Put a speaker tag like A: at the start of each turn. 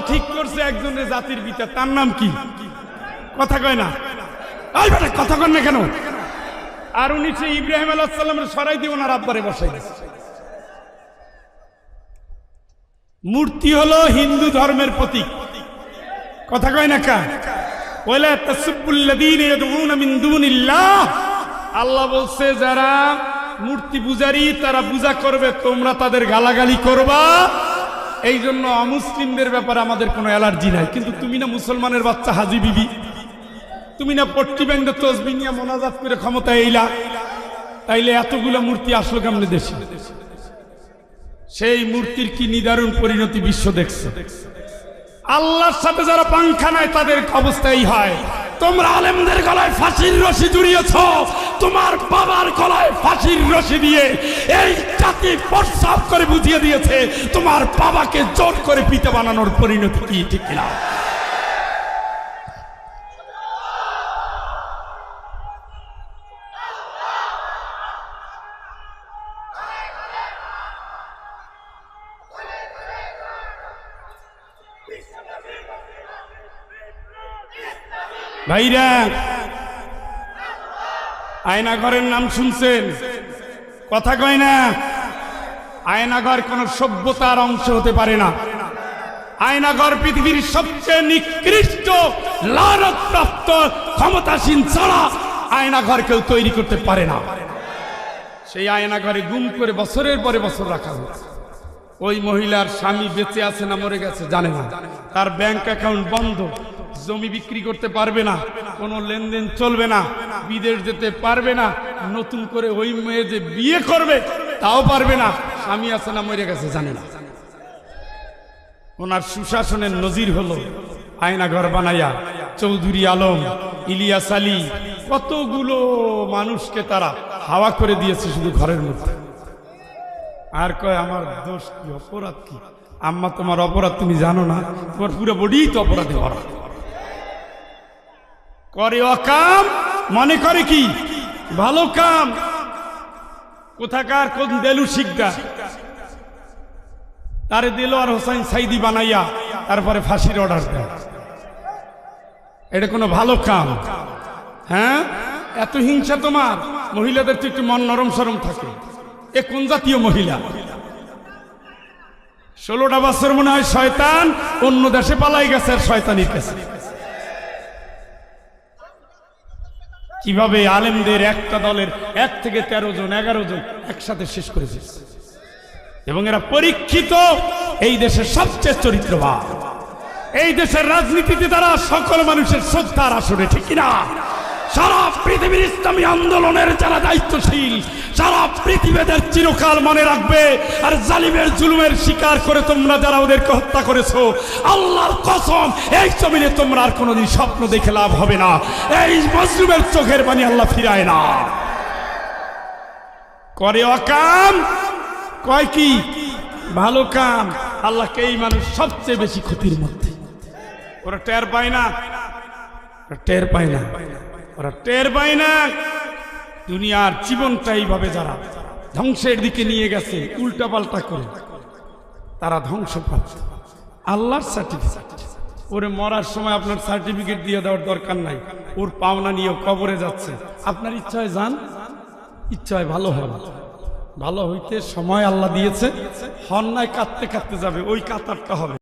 A: ঠিক করছে একজনের জাতির পিতা তার নাম কি? কথা কয় না। কথা কন না কেন? আর উনি সে ইব্রাহিম আলাহ সরাই দিয়ে ওনার আব্বারে বসাই মূর্তি হলো হিন্দু ধর্মের প্রতীক। কথা কয় না কা? আল্লাহ বলছে, যারা মূর্তি পূজারি, তারা পূজা করবে, তোমরা তাদের গালাগালি করবা। এই জন্য অমুসলিমদের ব্যাপারে আমাদের কোনো অ্যালার্জি নাই। কিন্তু তুমি না মুসলমানের বাচ্চা হাজি বিবি। তুমি না পট্টি ব্যাংক তসবি নিয়ে মোনাজাত করে ক্ষমতা এইলা। তাইলে এতগুলো মূর্তি আসলো কেমনে দেশে? সেই মূর্তির কি নিদারুণ পরিণতি বিশ্ব দেখছে। আল্লাহর সাথে যারা পাংখা নাই, তাদের অবস্থা এই হয়। তোমরা আলেমদের গলায় ফাঁসির রশি জুড়িয়েছ। তোমার বাবার গলায় ফাঁসির রশি দিয়ে এই জাতি প্রস্তাব করে বুঝিয়ে দিয়েছে, তোমার বাবাকে জোর করে পিতে বানানোর পরিণতি কি, ঠিক কিনা? ভাইরা আয়নাঘরের নাম শুনছেন? কথা কয় না? আয়নাঘর কোন সভ্যতার অংশ হতে পারে না। আয়নাঘর পৃথিবীর সবচেয়ে নিকৃষ্ট লালপ্রাপ্ত ক্ষমতাসীন ছাড়া আয়নাঘর কেউ তৈরি করতে পারে না। সেই আয়নাঘরে গুম করে বছরের পরে বছর রাখা হয়েছে ওই মহিলার স্বামী বেঁচে আছে না মরে গেছে জানে না। তার ব্যাংক অ্যাকাউন্ট বন্ধ। জমি বিক্রি করতে পারবে না, কোনো লেনদেন চলবে না, বিদেশ যেতে পারবে না, নতুন করে ওই মেয়ে যে বিয়ে করবে, তাও পারবে না, স্বামী আছে না মরে গেছে জানে না। ওনার সুশাসনের নজির হলো আয়নাঘর বানাইয়া, চৌধুরী আলম, ইলিয়াস আলী, কতগুলো মানুষকে তারা হাওয়া করে দিয়েছে শুধু ঘরের মধ্যে। আর কয়, আমার দোষ কি, অপরাধ কি? আম্মা, তোমার অপরাধ তুমি জানো না, তোমার পুরো বডি তো অপরাধে ভরা। করে অকাম মনে করে কি? ভালো কাম। কোথাকার কোন দেলু শিকদা তারে দিল আর হোসাইন সাইদি বানাইয়া, তারপরে ফাঁসির অর্ডার দেয়। এটা কোনো ভালো কাম। হ্যাঁ? এত হিংসা তোমার। মহিলাদের তো একটু মন নরম সরম থাকে। এ কোন জাতীয় মহিলা? ষোলোটা বছর মনে হয় শয়তান, অন্য দেশে পালাই গেছে আর শয়তানির কাছে। কীভাবে আলেমদের একটা দলের এক থেকে তেরো জন, এগারো জন একসাথে শেষ করেছে এবং এরা পরীক্ষিত, এই দেশের সবচেয়ে চরিত্রবান। এই দেশের রাজনীতিতে তারা সকল মানুষের শ্রদ্ধার আসনে ঠিক না সারা পৃথিবীর ইসলামী আন্দোলনের যারা দায়িত্বশীল, সারা পৃথিবীদের চিরকাল মনে রাখবে, আর জালিমের জুলুমের শিকার করে তোমরা যারা ওদেরকে হত্যা করেছ, আল্লাহর কসম, এই জমিনে তোমরা আর কোনোদিন স্বপ্ন দেখে লাভ হবে না। এই মজলুমের চোখের পানি আল্লাহ ফিরায় না। করে অকাম, কয় কি? ভালো কাম, আল্লাহকে এই মানুষ সবচেয়ে বেশি ক্ষতির মধ্যে। ওরা টের পায় না। টের পায় না। ওরা টের পায় না। দুনিয়ার জীবনটা এইভাবে যারা ধ্বংসের দিকে নিয়ে গেছে উল্টা পাল্টা করে, তারা ধ্বংস পাচ্ছে। আল্লাহর সার্টিফিকেট ওরে মরার সময় আপনার সার্টিফিকেট দিয়ে দেওয়ার দরকার নাই। ওর পাওনা নিয়ে কবরে যাচ্ছে। আপনার ইচ্ছা হয় যান? ইচ্ছা হয় ভালো হবে ভালো হইতে সময় আল্লাহ দিয়েছে। হন্যায় কাঁদতে কাঁদতে যাবে। ওই কাতারটা হবে।